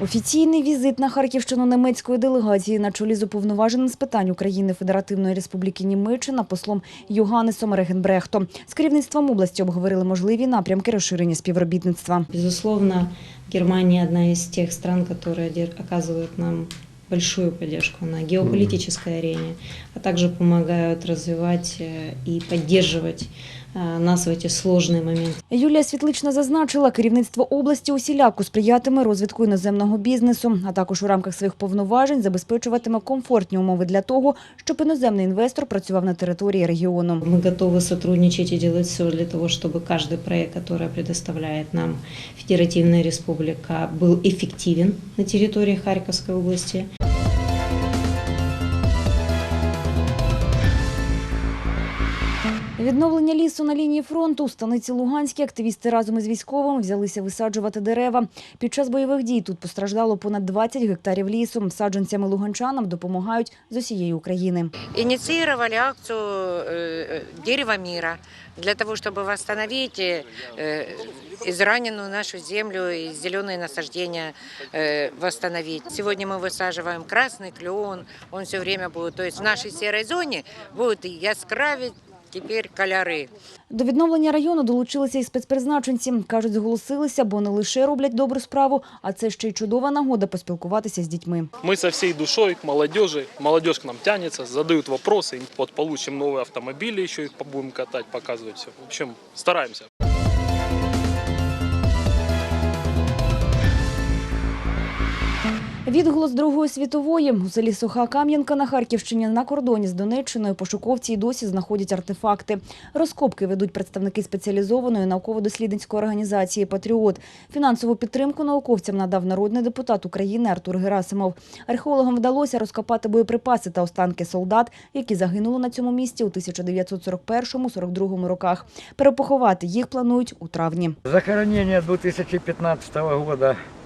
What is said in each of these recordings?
Офіційний візит на Харківщину немецької делегації на чолі з уповноваженим з питань України Федеративної Республіки Німеччина послом Йоганнесом Регенбрехтом. З керівництвом області обговорили можливі напрямки розширення співробітництва. Безусловно, Германия одна из тех стран, которые дер- оказывают нам большую поддержку на геополитической арене, а также помогают развивать э, и поддерживать э, нас в эти сложные моменты. Юлія Світлична зазначила, керівництво області усіляко сприятиме розвитку іноземного бізнесу, а також у рамках своїх повноважень забезпечуватиме комфортні умови для того, щоб іноземний інвестор працював на території регіону. Мы готовы сотрудничать и делать все для того, чтобы каждый проект, который предоставляет нам Федеративная Республика, был эффективен на территории Харьковской области. Відновлення лісу на лінії фронту у станиці Луганській активісти разом із військовими взялися висаджувати дерева. Під час бойових дій тут постраждало понад 20 гектарів лісу. Саджанцями луганчанам допомагають з усієї України. инициировали акцию э, «Дерево мира» для того, чтобы восстановить э, израненную нашу землю и зеленые насаждения э, восстановить. Сегодня мы высаживаем красный клен, он все время будет, то есть в нашей серой зоне будут яскравить теперь кольоры. До відновлення району долучилися і спецпризначенці. Кажуть, зголосилися, бо не лише роблять добру справу, а це ще й чудова нагода поспілкуватися з дітьми. Мы со всей душой к молодежи, молодежь к нам тянется, задают вопросы, вот получим новые автомобили, еще их будем катать, показывать все. В общем, стараемся. Відголос Другої світової у селі Суха Кам'янка на Харківщині на кордоні з Донеччиною пошуковці й досі знаходять артефакти. Розкопки ведуть представники спеціалізованої науково-дослідницької організації Патріот. Фінансову підтримку науковцям надав народний депутат України Артур Герасимов. Археологам вдалося розкопати боєприпаси та останки солдат, які загинули на цьому місці у 1941-42 роках. Перепоховати їх планують у травні. Захоронение 2015 года э,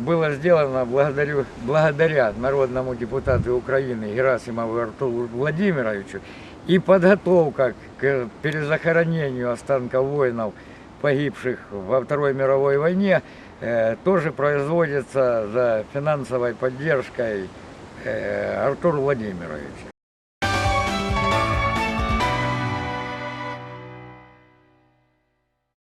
было сделано благодарю, благодаря народному депутату Украины Герасимову Артуру Владимировичу. И подготовка к перезахоронению останков воинов, погибших во Второй мировой войне, э, тоже производится за финансовой поддержкой э, Артура Владимировича.